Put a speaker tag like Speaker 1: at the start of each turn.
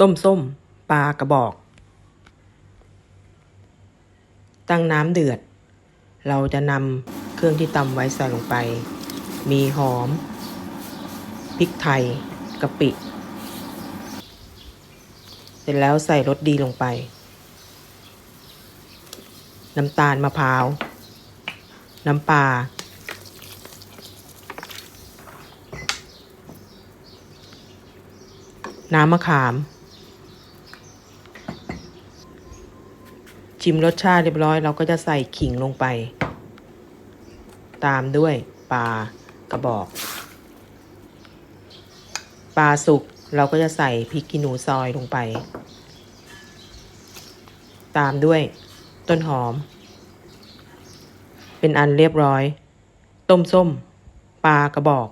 Speaker 1: ต้มส้ม ปลากระบอก ตั้งน้ำเดือด เราจะนำเครื่องที่ตำไว้ใส่ลงไป มีหอม พริกไทยกะปิ เสร็จแล้วใส่รสดีลงไป น้ำตาลมะพร้าว น้ำปลาน้ำมะขาม ชิมรสชาติเรียบร้อย เราก็จะใส่ขิงลงไป ตามด้วยปลากระบอก ปลาสุกเราก็จะใส่พริกขี้หนูซอยลงไป ตามด้วยต้นหอม เป็นอันเรียบร้อย ต้มส้ม ปลากระบอก